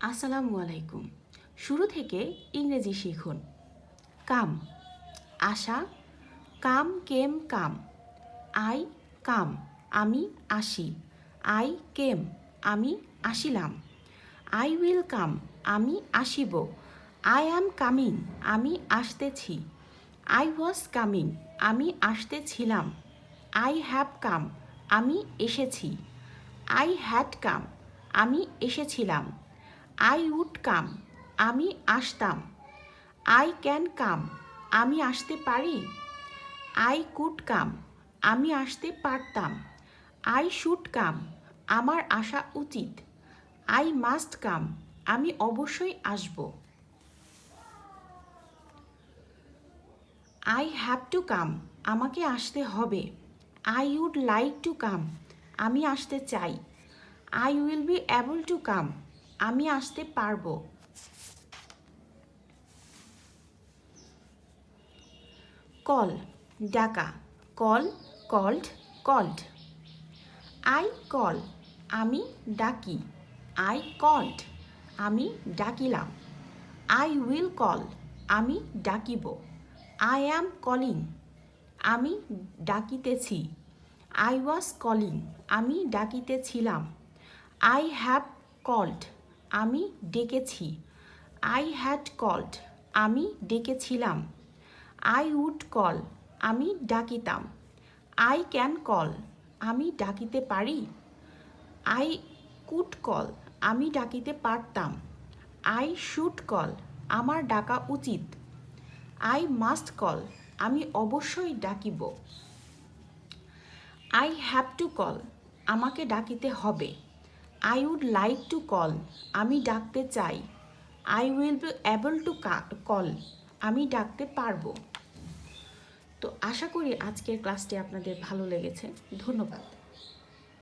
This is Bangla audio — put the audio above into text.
আসসালামু আলাইকুম। শুরু থেকে ইংরেজি শিখুন। Come. Asha. Come came come. I come. আমি আসি। I came. আমি আসিলাম। I will come. আমি আসিব। I am coming. আমি আসতেছি। I was coming. আমি আসতেছিলাম। I have come. আমি এসেছি। I had come. আমি এসেছিলাম। আই উড কাম আমি আসতাম। আই ক্যান কাম আমি আসতে পারি। আই কুড কাম আমি আসতে পারতাম। আই শুড কাম আমার আসা উচিত। আই মাস্ট কাম আমি অবশ্যই আসব। আই হ্যাভ টু কাম আমাকে আসতে হবে। I would like to come আমি আসতে চাই। I will be able to come আমি আসতে পারব। কল, ডাকা। Call, called called. I call, আমি ডাকি। আই কল্ড, আমি ডাকিলাম। আই উইল কল, আমি ডাকিব। আই অ্যাম কলিং, আমি ডাকিতেছি। আই ওয়াজ কলিং, আমি ডাকিতেছিলাম। I have called. আমি ডেকেছি। আই হ্যাড কল্ড আমি ডেকেছিলাম। আই উড কল আমি ডাকিতাম। আই ক্যান কল আমি ডাকিতে পারি। আই কুড কল আমি ডাকিতে পারতাম। আই শুড কল আমার ডাকা উচিত। আই মাস্ট কল আমি অবশ্যই ডাকিব। আই হ্যাভ টু কল আমাকে ডাকিতে হবে। I would like to call আমি ডাকতে চাই। I will be able to call আমি ডাকতে পারব। তো আশা করি আজকের ক্লাসটি আপনাদের ভালো লেগেছে। ধন্যবাদ।